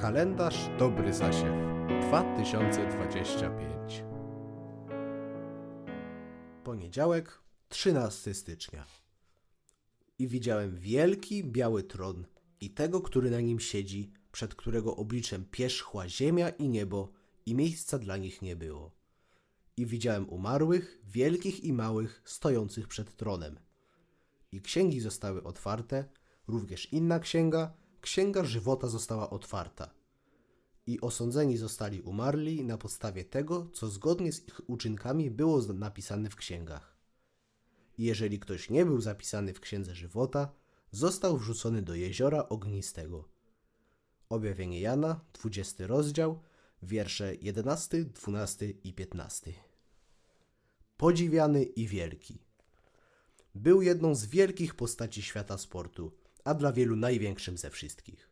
Kalendarz Dobry Zasiew 2025 Poniedziałek, 13 stycznia. I widziałem wielki biały tron i tego, który na nim siedzi, przed którego obliczem pierzchła ziemia i niebo i miejsca dla nich nie było. I widziałem umarłych, wielkich i małych, stojących przed tronem. I księgi zostały otwarte, również inna księga, księga żywota została otwarta. I osądzeni zostali umarli na podstawie tego, co zgodnie z ich uczynkami było napisane w księgach. Jeżeli ktoś nie był zapisany w księdze żywota, został wrzucony do jeziora ognistego. Objawienie Jana, 20 rozdział, wiersze 11, 12 i 15. Podziwiany i wielki. Był jedną z wielkich postaci świata sportu, a dla wielu największym ze wszystkich.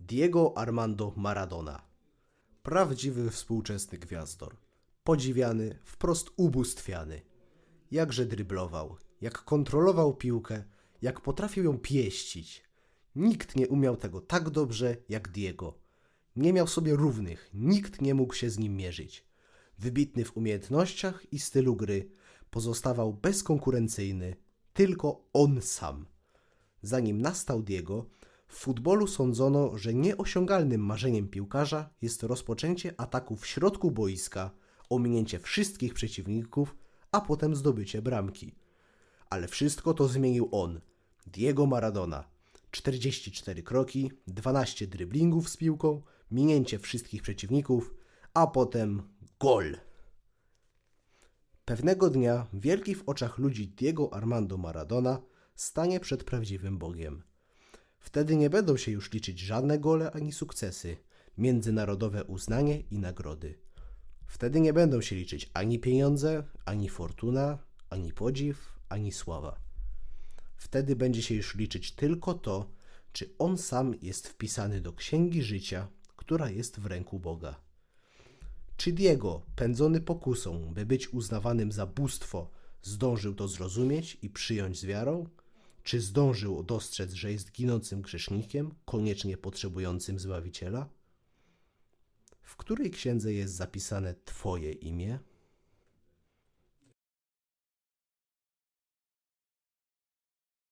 Diego Armando Maradona. Prawdziwy współczesny gwiazdor. Podziwiany, wprost ubóstwiany. Jakże dryblował, jak kontrolował piłkę, jak potrafił ją pieścić. Nikt nie umiał tego tak dobrze jak Diego. Nie miał sobie równych, nikt nie mógł się z nim mierzyć. Wybitny w umiejętnościach i stylu gry, pozostawał bezkonkurencyjny, tylko on sam. Zanim nastał Diego, w futbolu sądzono, że nieosiągalnym marzeniem piłkarza jest rozpoczęcie ataku w środku boiska, ominięcie wszystkich przeciwników, a potem zdobycie bramki. Ale wszystko to zmienił on, Diego Maradona. 44 kroki, 12 dryblingów z piłką, minięcie wszystkich przeciwników, a potem gol. Pewnego dnia wielki w oczach ludzi Diego Armando Maradona stanie przed prawdziwym Bogiem. Wtedy nie będą się już liczyć żadne gole ani sukcesy, międzynarodowe uznanie i nagrody. Wtedy nie będą się liczyć ani pieniądze, ani fortuna, ani podziw, ani sława. Wtedy będzie się już liczyć tylko to, czy on sam jest wpisany do księgi życia, która jest w ręku Boga. Czy Diego, pędzony pokusą, by być uznawanym za bóstwo, zdążył to zrozumieć i przyjąć z wiarą? Czy zdążył dostrzec, że jest ginącym grzesznikiem, koniecznie potrzebującym Zbawiciela? W której księdze jest zapisane Twoje imię?